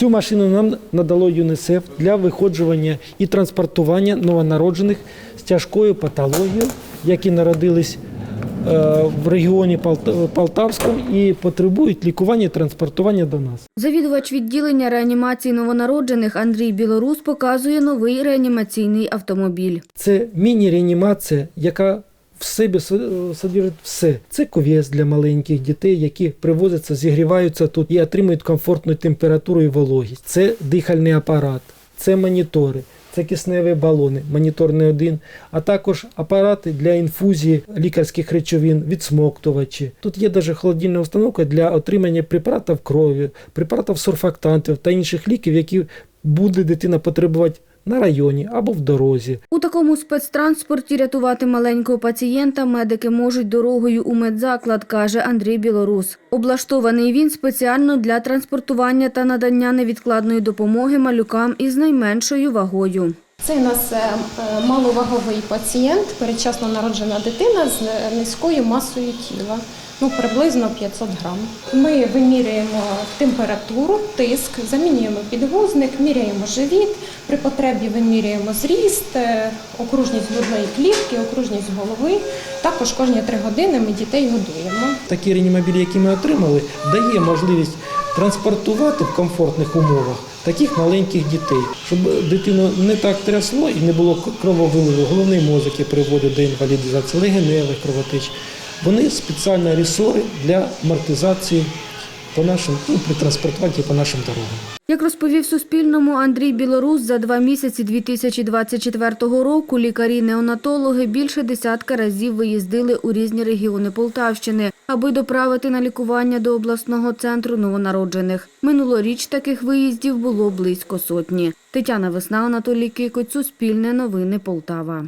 Цю машину нам надало ЮНІСЕФ для виходжування і транспортування новонароджених з тяжкою патологією, які народились е, в регіоні Полтавському і потребують лікування і транспортування до нас. Завідувач відділення реанімації новонароджених Андрій Білорус показує новий реанімаційний автомобіль. Це міні-реанімація, яка в себе со- содержить все. Це ков'яз для маленьких дітей, які привозяться, зігріваються тут і отримують комфортну температуру і вологість. Це дихальний апарат, це монітори. Це кисневі балони, монітор не один, а також апарати для інфузії лікарських речовин, відсмоктувачі. Тут є навіть холодильна установка для отримання препаратів крові, препаратів сурфактантів та інших ліків, які буде дитина потребувати на районі або в дорозі. У такому спецтранспорті рятувати маленького пацієнта медики можуть дорогою у медзаклад, каже Андрій Білорус. Облаштований він спеціально для транспортування та надання невідкладної допомоги малюкам із найменшою вагою. Це у нас е, е, маловаговий пацієнт, передчасно народжена дитина з е, низькою масою тіла, ну приблизно 500 грам. Ми вимірюємо температуру, тиск, замінюємо підгузник, міряємо живіт, при потребі вимірюємо зріст, окружність грудної клітки, окружність голови. Також кожні три години ми дітей годуємо. Такі реанімобілі, які ми отримали, дає можливість транспортувати в комфортних умовах таких маленьких дітей, щоб дитину не так трясло і не було крововиливу, головний мозок який приводить до інвалідизації, легеневих кровотеч. Вони спеціальні ресори для амортизації по нашим, ну, при транспортуванні по нашим дорогам. Як розповів Суспільному Андрій Білорус, за два місяці 2024 року лікарі-неонатологи більше десятка разів виїздили у різні регіони Полтавщини, аби доправити на лікування до обласного центру новонароджених. Минулоріч таких виїздів було близько сотні. Тетяна Весна, Анатолій Кикоць, Суспільне новини Полтава.